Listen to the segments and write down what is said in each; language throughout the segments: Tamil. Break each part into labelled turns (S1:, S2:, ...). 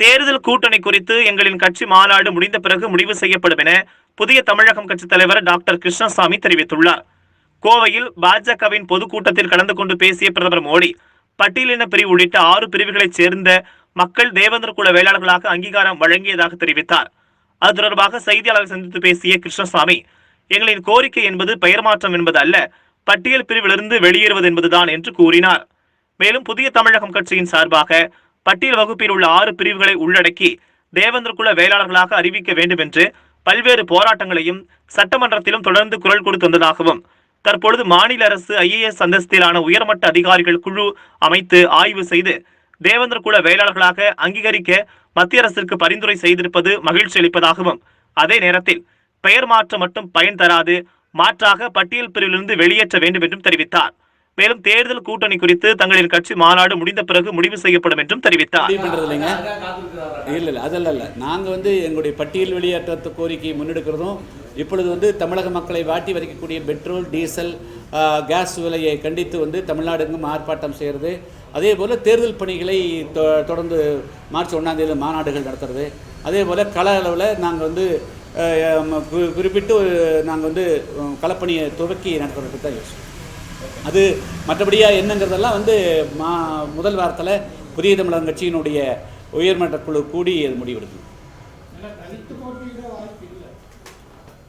S1: தேர்தல் கூட்டணி குறித்து எங்களின் கட்சி மாநாடு முடிந்த பிறகு முடிவு செய்யப்படும் என புதிய தமிழகம் கட்சி தலைவர் டாக்டர் கிருஷ்ணசாமி தெரிவித்துள்ளார். கோவையில் பாஜகவின் பொதுக்கூட்டத்தில் கலந்து கொண்டு பேசிய பிரதமர் மோடி பட்டியலின பிரிவு உள்ளிட்ட ஆறு பிரிவுகளைச் சேர்ந்த மக்கள் தேவேந்திர குல வேளாளர்களாக அங்கீகாரம் வழங்கியதாக தெரிவித்தார். அது தொடர்பாக செய்தியாளர் சந்தித்து பேசிய கிருஷ்ணசாமி எங்களின் கோரிக்கை என்பது பெயர் மாற்றம் என்பது அல்ல பட்டியல் பிரிவிலிருந்து வெளியேறுவது என்பதுதான் என்று கூறினார். மேலும் புதிய தமிழகம் கட்சியின் சார்பாக பட்டியல் வகுப்பில் உள்ள ஆறு பிரிவுகளை உள்ளடக்கி தேவேந்திரகுல வேளாளர்களாக அறிவிக்க வேண்டும் என்று பல்வேறு போராட்டங்களையும் சட்டமன்றத்திலும் தொடர்ந்து குரல் கொடுத்து வந்ததாகவும் தற்பொழுது மாநில அரசு ஐஏஎஸ் அந்தஸ்திலான உயர்மட்ட அதிகாரிகள் குழு அமைத்து ஆய்வு செய்து தேவேந்திரகுல வேளாளர்களாக அங்கீகரிக்க மத்திய அரசிற்கு பரிந்துரை செய்திருப்பது மகிழ்ச்சி அளிப்பதாகவும் அதே நேரத்தில் பெயர் மாற்றம் மட்டும் பயன் தராது மாற்றாக பட்டியல் பிரிவிலிருந்து வெளியேற்ற வேண்டும் என்றும் தெரிவித்தார். மேலும் தேர்தல் கூட்டணி குறித்து தங்களின் கட்சி மாநாடு முடிந்த பிறகு முடிவு செய்யப்படும் என்றும் தெரிவித்தார்.
S2: இல்ல இல்ல இல்லைங்க இல்லை இல்லை நாங்கள் வந்து எங்களுடைய பட்டியல் வெளியேற்றத்து கோரிக்கையை முன்னெடுக்கிறதும் இப்பொழுது வந்து தமிழக மக்களை வாட்டி வதைக்கக்கூடிய பெட்ரோல் டீசல் கேஸ் விலையை கண்டித்து வந்து தமிழ்நாடு எங்கும் ஆர்ப்பாட்டம் செய்கிறது அதே போல் தேர்தல் பணிகளை தொ தொடர்ந்து மார்ச் ஒன்றாந்தேதி மாநாடுகள் நடத்துறது. அதே போல் கள அளவில் நாங்கள் வந்து குறிப்பிட்டு நாங்கள் வந்து களப்பணியை துவக்கி நடத்துறதுக்கு தான் யோசிச்சோம் அது மற்றபடியாக என்னங்கிறதெல்லாம் வந்து மா முதல் வாரத்தில் புதிய தமிழகம் கட்சியினுடைய உயர்மட்ட குழு கூடி அது முடிவெடுக்கும்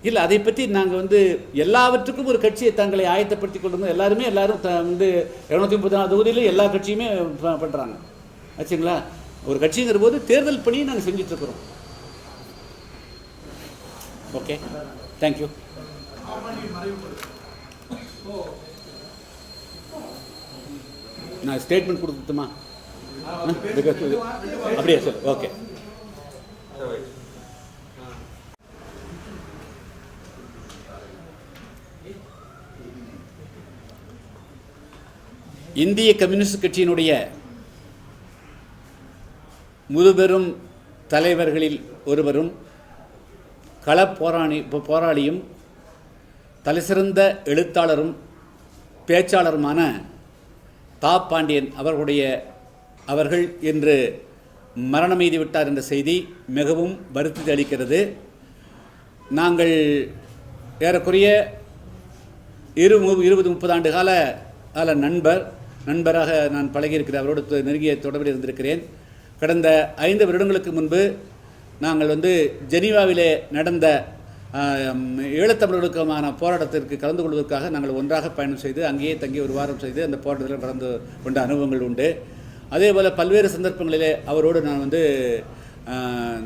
S2: இல்லை அதை பற்றி நாங்கள் வந்து எல்லாவற்றுக்கும் ஒரு கட்சியை தங்களை ஆயத்தப்படுத்தி கொண்டு எல்லாருமே எல்லாரும் த வந்து இரநூத்தி முப்பத்தி நாலு தொகுதியிலும் எல்லா கட்சியுமே பண்ணுறாங்க ஆச்சுங்களா? ஒரு கட்சிங்கிற போது தேர்தல் பணியை நாங்கள் செஞ்சிட்ருக்குறோம். ஓகே. தேங்க்யூ நான் ஸ்டேட்மெண்ட் கொடுத்துட்டுமா அப்படியா சார் ஓகே இந்திய கம்யூனிஸ்ட் கட்சியினுடைய முதுபெரும் தலைவர்களில் ஒருவரும் களப்போராணி போராளியும் தலைசிறந்த எழுத்தாளரும் பேச்சாளருமான தா பாண்டியன் அவர்களுடைய அவர்கள் இன்று மரணம் எய்தி விட்டார் என்ற செய்தி மிகவும் வருத்தத்தை அளிக்கிறது. நாங்கள் ஏறக்குறைய இரு மு- இருபது முப்பது ஆண்டு கால கால நண்பர் நண்பராக நான் பழகியிருக்கிறேன் அவரோடு நெருங்கிய தொடர்பில் இருந்திருக்கிறேன். கடந்த ஐந்து வருடங்களுக்கு முன்பு நாங்கள் வந்து ஜெனீவாவிலே நடந்த ஈழத்தமிழர்களுக்குமான போராட்டத்திற்கு கலந்து கொள்வதற்காக நாங்கள் ஒன்றாக பயணம் செய்து அங்கேயே தங்கி ஒரு வாரம் செய்து அந்த போராட்டத்தில் கலந்து கொண்ட அனுபவங்கள் உண்டு. அதே போல் பல்வேறு சந்தர்ப்பங்களிலே அவரோடு நான் வந்து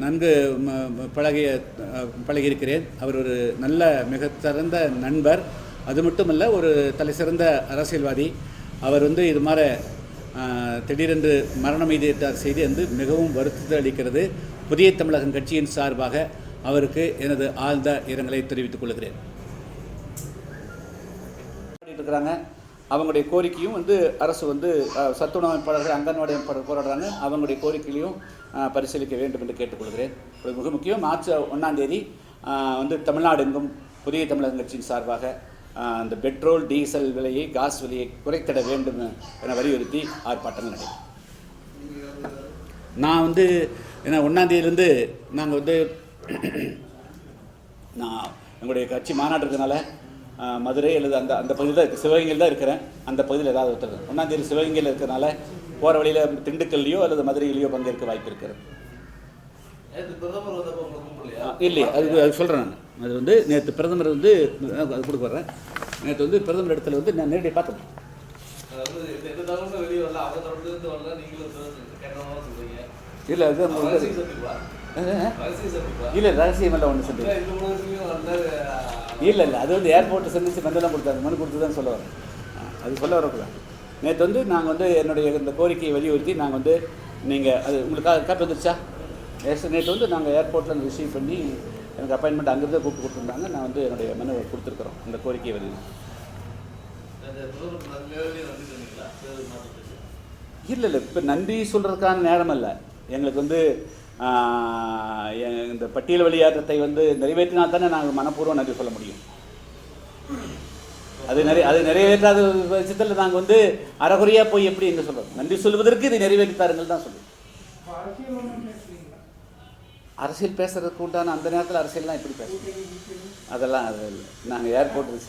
S2: நன்கு பழகிய பழகியிருக்கிறேன். அவர் ஒரு நல்ல மிக சிறந்த நண்பர். அது மட்டுமல்ல ஒரு தலை சிறந்த அரசியல்வாதி. அவர் வந்து இது மாதிரி திடீரென்று மரணம் எய்திட்டார் செய்தி வந்து மிகவும் வருத்தத்தை அளிக்கிறது புதிய தமிழகம் கட்சியின் சார்பாக அவருக்கு எனது ஆழ்ந்த இரங்கலை தெரிவித்துக் கொள்கிறேன். இருக்கிறாங்க அவங்களுடைய கோரிக்கையும் வந்து அரசு வந்து அஹ், சத்துணவு அமைப்பாளர்கள் அங்கன்வாடி அமைப்பாளர்கள் போராடுறாங்க. அவங்களுடைய கோரிக்கைகளையும் அஹ், பரிசீலிக்க வேண்டும் என்று கேட்டுக்கொள்கிறேன். ஒரு மிக முக்கியம் மார்ச் ஒன்றாம் தேதி அஹ், வந்து தமிழ்நாடு எங்கும் புதிய தமிழகம் கட்சியின் சார்பாக அந்த பெட்ரோல் டீசல் விலையை காஸ் விலையை குறைத்திட வேண்டும் என வலியுறுத்தி ஆர்ப்பாட்டங்கள் நடைபெறும் நான் வந்து ஏன்னா ஒன்றாந்தேதியிலேருந்து நாங்கள் வந்து நான் எங்களுடைய கட்சி மாநாடு இருக்கனால ஆஹ், மதுரை அல்லது அந்த அந்த பகுதியில் தான் சிவகங்கையில் தான் இருக்கிறேன். அந்த பகுதியில் ஏதாவது ஒருத்தர் ஒன்றாந்தேதி சிவகங்கையில் இருக்கிறனால போகிற வழியில் திண்டுக்கல்லையோ அல்லது மதுரையிலையோ பங்கேற்க வாய்ப்பு இருக்கிறது. இல்லையே. அது அது சொல்கிறேன் நான். அது வந்து நேற்று பிரதமர் வந்து அது கொடுக்க வர்றேன். நேற்று வந்து பிரதமர் இடத்துல வந்து நான் நேரடியாக பார்த்தேன் இல்லை அது இல்லை ரகசியமெல்லாம் ஒன்று சொல்லி
S3: இல்ல,
S2: இல்லை இல்லை அது வந்து ஏர்போர்ட்டை சந்திச்சு மனுலாம் கொடுத்தாரு. மனு கொடுத்து தான் சொல்ல வரேன். அது சொல்ல வரக்கூடாது நேற்று வந்து நாங்கள் வந்து என்னுடைய இந்த கோரிக்கையை வலியுறுத்தி நாங்கள் வந்து நீங்கள் அது உங்களுக்கு காப்பி வந்துருச்சா? எஸ் நேற்று வந்து நாங்கள் ஏர்போர்ட்டில் ரிசீவ் பண்ணி எனக்கு அப்பாயின்மெண்ட் அங்கேருந்து கூப்பிட்டு கொடுத்துருந்தாங்க. நான் வந்து என்னுடைய மனுவை கொடுத்துருக்குறோம். இந்த கோரிக்கையை வலியுறுத்தி.
S3: அந்த
S2: இல்லை இல்லை இப்போ நன்றி சொல்கிறதுக்கான நேரம் அல்ல. எங்களுக்கு வந்து இந்த பட்டியல் வெளியேற்றத்தை வந்து நிறைவேற்றினால் தானே நாங்கள் மனப்பூர்வம் நன்றி சொல்ல முடியும். அது நிறைய அது நிறைவேற்றாத பட்சத்தில் நாங்கள் வந்து அறகுறையாக போய் எப்படி என்ன சொல்கிறோம் நன்றி சொல்வதற்கு இதை நிறைவேற்றித்தாருங்கள் தான் சொல்லுவோம்
S4: அரசியல்
S2: பேசுறதுக்கு உண்டான அந்த நேரத்தில் அரசியல்லாம் எப்படி பேசுறோம் அதெல்லாம் அது இல்லை. நாங்கள் ஏர்போர்ட்
S4: நான்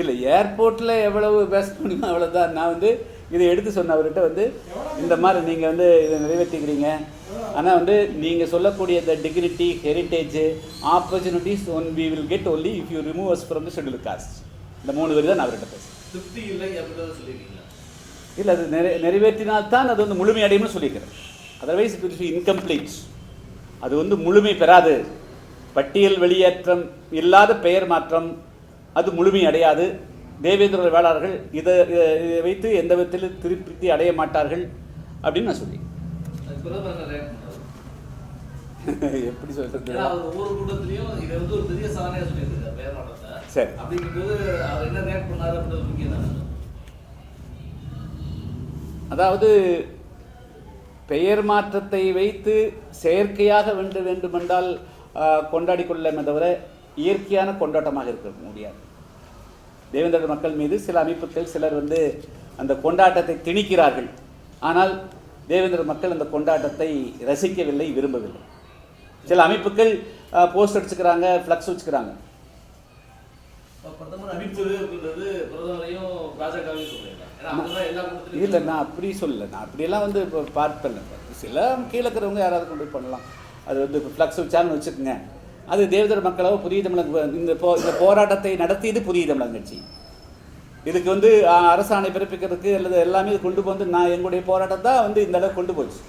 S2: இல்லை ஏர்போர்ட்டில் எவ்வளவு பேச முடியுமோ அவ்வளோதான் நான் வந்து இதை எடுத்து சொன்ன அவர்கிட்ட வந்து இந்த மாதிரி நீங்கள் வந்து இதை நிறைவேற்றிக்கிறீங்க. ஆனால் வந்து நீங்கள் சொல்லக்கூடிய இந்த dignity heritage opportunities one we will get only if you remove us from the schedule caste இந்த மூணு பேர் தான் நான் அவர்கிட்ட பேசுகிறேன்
S3: திருப்தி இல்லை அப்படின்றத சொல்லியிருக்கீங்களா
S2: இல்லை அது நிறை நிறைவேற்றினால்தான் அது வந்து முழுமையடையும்னு சொல்லிக்கிறேன். அதர்வைஸ் இட் வில் இன்கம்ப்ளீட் அது வந்து முழுமை பெறாது. பட்டியல் வெளியேற்றம் இல்லாத பெயர் மாற்றம் அது முழுமை அடையாது. தேவேந்திர வேளாளர்கள் இதை இதை- வைத்து எந்த விதத்திலும் திருப்தி அடைய மாட்டார்கள் அப்படின்னு நான் சொல்லி? எப்படி சொல்றது?
S3: ஒவ்வொரு கூட்டத்திலையும் இதை வந்து ஒரு பெரிய சாதனையா சொல்லியிருக்காரு மாற்றத்தை
S2: சரி.
S3: அப்படிங்கும்போது அவர் என்ன ரியாக்ட் பண்ணாரு அப்படின்றது முக்கியம்
S2: அதாவது பெயர் மாற்றத்தை வைத்து செயற்கையாக வேண்டும் வேண்டுமென்றால் ஆஹ், கொண்டாடிக் கொள்ளலாமே தவிர இயற்கையான கொண்டாட்டமாக இருக்க முடியாது. தேவேந்திர மக்கள் மீது சில அமைப்புகள் சிலர் வந்து அந்த கொண்டாட்டத்தை திணிக்கிறார்கள். ஆனால் தேவேந்திர மக்கள் அந்த கொண்டாட்டத்தை ரசிக்கவில்லை விரும்பவில்லை. சில அமைப்புகள் போஸ்ட் அடிச்சுக்கிறாங்க ஃப்ளக்ஸ் வச்சுக்கிறாங்க. இல்லை நான் அப்படி சொல்லல. நான் அப்படியெல்லாம் வந்து இப்போ பார்ப்பேன் சில கீழே இருக்கிறவங்க யாராவது கொண்டு போய் பண்ணலாம். அது வந்து ஃப்ளக்ஸ் வச்சாங்கன்னு வச்சுக்கோங்க. அது தேவதர் மக்களோ புதிய தமிழக இந்த போ இந்த போராட்டத்தை நடத்தியது புதிய தமிழக கட்சி. இதுக்கு வந்து அரசாணை பிறப்பிக்கிறதுக்கு அல்லது எல்லாமே கொண்டு வந்து நான் எங்களுடைய போராட்டம் தான் வந்து இந்த அளவுக்கு கொண்டு போச்சு.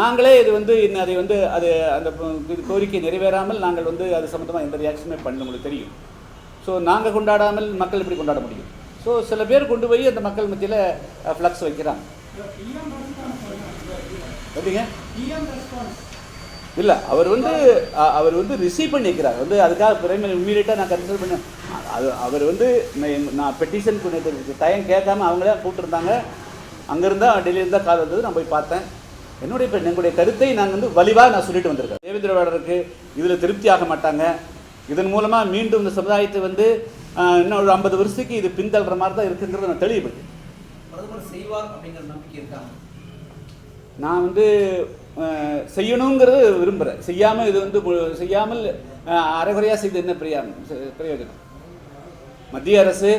S2: நாங்களே இது வந்து இன்னும் அதை வந்து அது அந்த கோரிக்கை நிறைவேறாமல் நாங்கள் வந்து அது சம்மந்தமாக எந்த ரியாக்ஷனுமே பண்ண உங்களுக்கு தெரியும். ஸோ நாங்கள் கொண்டாடாமல் மக்கள் எப்படி கொண்டாட முடியும்? ஸோ சில பேர் கொண்டு போய் அந்த மக்கள் மத்தியில் ஃப்ளக்ஸ் வைக்கிறாங்க. எப்படிங்க இல்லை அவர் வந்து அவர் வந்து ரிசீவ் பண்ணிக்கிறார். வந்து அதுக்காக பிரைமரி இம்மீடியட்டாக நான் கன்சிடர் பண்ணேன். அது அவர் வந்து நான் பெட்டிஷன் பண்ணிட்டு டைம் கேட்காம அவங்களே கூப்பிட்டுருந்தாங்க. அங்கேருந்தா டெல்லியிருந்து தான் கால் வந்தது. நான் போய் பார்த்தேன். என்னுடைய இப்ப எங்களுடைய கருத்தை நாங்கள் வந்து வலிவாக நான் சொல்லிட்டு வந்திருக்கேன். தேவேந்திர வேடருக்கு இதில் திருப்தி ஆக மாட்டாங்க. இதன் மூலமாக மீண்டும் இந்த சமுதாயத்தை வந்து இன்னும் ஒரு ஐம்பது வருஷத்துக்கு இது பின்தள்ளுற மாதிரி தான் இருக்குங்கிறத நான் தெளிவுபடுத்தி
S5: பிரதமர் செய்வார் அப்படிங்கிற நம்பிக்கை இருக்காங்க
S2: நான் வந்து செய்யணுங்கிறது விரும்புகிறேன் செய்யாமல் இது வந்து செய்யாமல் அரைகுறையாக செய்து என்ன பிரியாணம் பிரயோஜனம்? மத்திய அரசு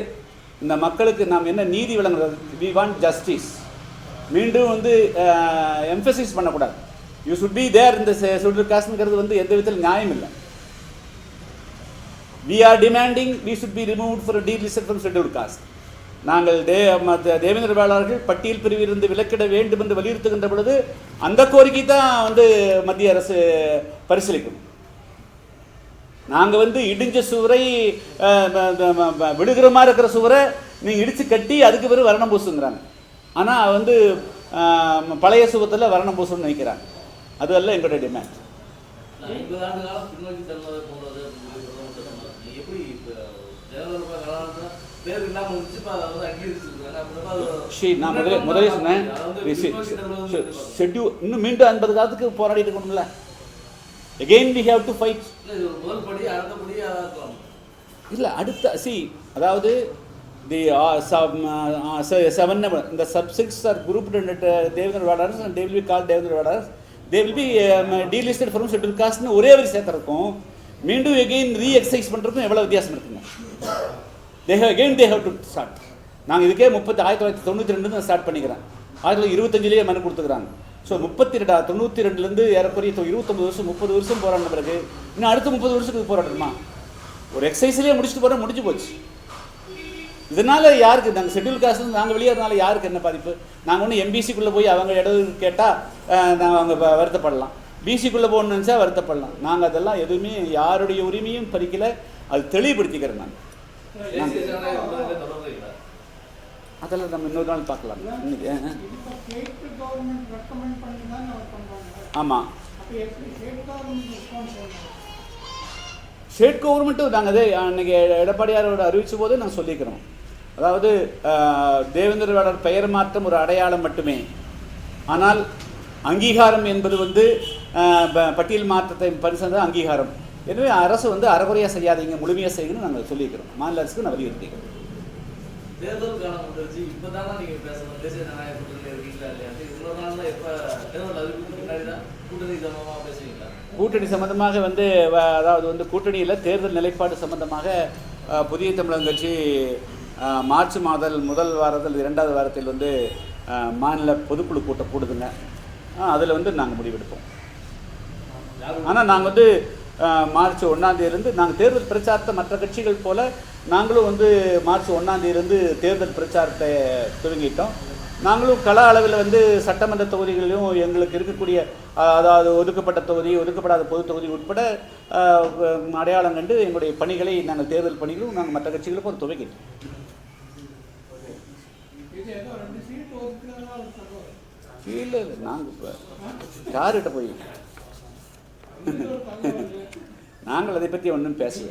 S2: இந்த மக்களுக்கு நாம் என்ன நீதி வழங்குறது? வி வாண்ட் ஜஸ்டிஸ் மீண்டும் வந்து எம்ஃபசிஸ் பண்ணக்கூடாது. யூ சுட் பி தேர் இந்த ஷெட்யூல் காஸ்ட்ங்கிறது வந்து எந்த விதத்தில் நியாயம் இல்லை. We are demanding we should be remove for delist from schedule caste நாங்கள் தே மத்த தேவேந்திர வேளாளர்கள் பட்டியல் பிரிவிலிருந்து விலக்கிட வேண்டும் என்று வலியுறுத்துகின்ற பொழுது அந்த கோரிக்கை தான் வந்து மத்திய அரசு பரிசீலிக்கும். நாங்கள் வந்து இடிஞ்ச சுவரை விடுகிற மாதிரி இருக்கிற சுவரை நீங்கள் இடித்து கட்டி அதுக்கு பிறகு வரணம் பூசுங்கிறாங்க. ஆனால் வந்து பழைய சுவத்தில் வரணம் பூசணும்னு நினைக்கிறாங்க. அதுவல்ல எங்களுடைய டிமாண்ட்
S3: ஐம்பது ஆண்டு காலம் பின்னோக்கி தள்ளுவது போன்றது அப்படின்னு சொல்லி பிரதமர் சொன்னார். நீங்க எப்படி இப்ப ஜெயலலிதா கலாநிதி பேர் இல்லாம இருந்துச்சு இப்ப அதை வந்து அங்கீகரிச்சிருக்காங்க அப்படின்னா அது
S2: ஷி நான் முதலே முதலே சொன்னேன். ஷெட்யூல் இன்னும் மீண்டும் ஐம்பது காலத்துக்கு போராடிட்டு இருக்கணும்ல. Again we have to fight
S3: இல்ல ஒரு அடுத்த
S2: சி அதாவது தி செவன் இந்த subsects are group Devendra வேடாரஸ் and they will be call Devendra வேடாரஸ் they will be delisted from schedule காஸ்ட்னு ஒரே வரி சேர்த்துருக்கும். மீண்டும் எகெயின் ரீ எக்ஸசைஸ் பண்ணுறதுக்கும் எவ்வளோ வித்தியாசம் இருக்குங்க? They have again they have to start நாங்கள் இதுக்கே முப்பத்தி ஆயிரத்தி தொள்ளாயிரத்தி தொண்ணூற்றி ரெண்டு தான் ஸ்டார்ட் பண்ணிக்கிறேன். ஆயிரத்தி தொள்ளாயிரத்தி இருபத்தஞ்சிலேயே மனு கொடுத்துக்கிறாங்க. ஸோ முப்பத்தி ரெண்டா தொண்ணூற்றி ரெண்டுலேருந்து ஏறக்குறைய இருபத்தொம்பது வருஷம் முப்பது வருஷம் போராடின பிறகு இன்னும் அடுத்த முப்பது வருஷத்துக்கு போராட்டணுமா ஒரு எக்ஸசைஸ்லேயே முடிச்சுட்டு போகிறோம் முடிஞ்சு போச்சு. இதனால் யாருக்கு நாங்கள் ஷெட்யூல் காஸ்ட் நாங்கள் வெளியேறதுனால யாருக்கு என்ன பாதிப்பு? நாங்கள் ஒன்று எம்பிசிக்குள்ளே போய் அவங்க இடம் கேட்டால் நாங்கள் அவங்க வருத்தப்படலாம். பிசிக்குள்ளே போகணுன்னு நினச்சா வருத்தப்படலாம். நாங்கள் அதெல்லாம் எதுவுமே யாருடைய உரிமையும் பறிக்கலை. அது தெளிவுபடுத்திக்கிறேன் நான். அதெல்லாம் நம்ம இன்னொரு நாள் பார்க்கலாம். இன்னைக்கு ஆமாம்
S4: ஸ்டேட்
S2: கவர்மெண்ட்டும் நாங்கள் அதே அன்னைக்கு எடப்பாடியாரோட அறிவிச்ச போதே நாங்கள் சொல்லிக்கிறோம். அதாவது தேவேந்திரவாளர் பெயர் மாற்றம் ஒரு அடையாளம் மட்டுமே. ஆனால் அங்கீகாரம் என்பது வந்து ப- பட்டியல் மாற்றத்தை பரிசு அங்கீகாரம். எனவே அரசு வந்து அறகுறையாக செய்யாதீங்க முழுமையாக செய்யணும்னு நாங்கள் சொல்லியிருக்கிறோம். மாநில அரசுக்கு நான் வலியுறுத்திக்கிறோம்.
S3: தேர்தல் காலம் வந்துருச்சு இப்பதானே நீங்க பேசணும்? தேசிய ஜனநாயக கூட்டணி இருக்கீங்களா இல்லையா? இவ்வளவு நாள் தான் எப்ப தேர்தல் அறிவிப்புக்கு முன்னாடி தான் கூட்டணி சம்பந்தமா பேசுவீங்களா?
S2: கூட்டணி சம்பந்தமாக வந்து அதாவது வந்து கூட்டணியில் தேர்தல் நிலைப்பாடு சம்பந்தமாக புதிய தமிழகம் கட்சி மார்ச் மாதல் முதல் வாரத்தில் இரண்டாவது வாரத்தில் வந்து மாநில பொதுக்குழு கூட்டம் கூடுதுங்க. அதில் வந்து நாங்கள் முடிவெடுப்போம். ஆனால் நாங்கள் வந்து மார்ச் ஒன்றாந்தேதியிலேருந்து நாங்கள் தேர்தல் பிரச்சாரத்தை மற்ற கட்சிகள் போல் நாங்களும் வந்து மார்ச் ஒன்றாந்தேதியிலேருந்து தேர்தல் பிரச்சாரத்தை துவங்கிட்டோம். நாங்களும் கள அளவில் வந்து சட்டமன்ற தொகுதிகளிலும் எங்களுக்கு இருக்கக்கூடிய அதாவது ஒதுக்கப்பட்ட தொகுதி ஒதுக்கப்படாத பொது தொகுதி உட்பட அடையாளம் கண்டு எங்களுடைய பணிகளை நாங்கள் தேர்தல் பணிகளும் நாங்கள் மற்ற கட்சிகளுக்கும் துவங்கிட்டோம்
S4: ஒரு
S2: இல்லை இல்லை நாங்கள் இப்போ யார்கிட்ட போய் நாங்கள் அதை பற்றி ஒன்றும் பேசல?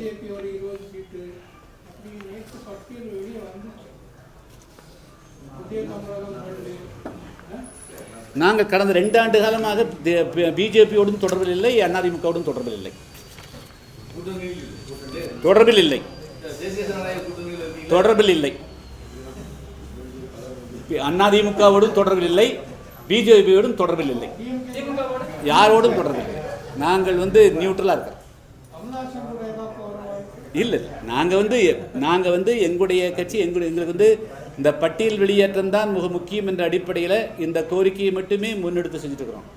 S2: நாங்கள் கடந்த ரெண்டு ஆண்டு காலமாக பிஜேபியோடும் தொடர்பில் இல்லை அதிமுகவோடும் தொடர்பில் இல்லை. தொடர்பில் இல்லை. தொடர்பில் இல்லை. அதிமுகவோடும் தொடர்பில் இல்லை பிஜேபியோடும் தொடர்பில் இல்லை. யாரோடும் தொடர்பில் இல்லை. நாங்கள் வந்து நியூட்ரலாக இருக்கோம். இல்லை நாங்கள் வந்து நாங்கள் வந்து எங்களுடைய கட்சி எங்களுடைய எங்களுக்கு வந்து இந்த பட்டியல் வெளியேற்றம் தான் மிக முக்கியம் என்ற அடிப்படையில் இந்த கோரிக்கையை மட்டுமே முன்னெடுத்து செஞ்சுட்டு இருக்கிறோம்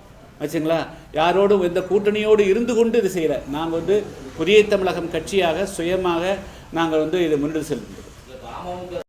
S2: யாரோடும் எந்த கூட்டணியோடு இருந்து கொண்டு இது செய்யலை. நாங்கள் வந்து புதிய தமிழகம் கட்சியாக சுயமாக நாங்கள் வந்து இதை முன்னெடுத்து செல்கிறோம்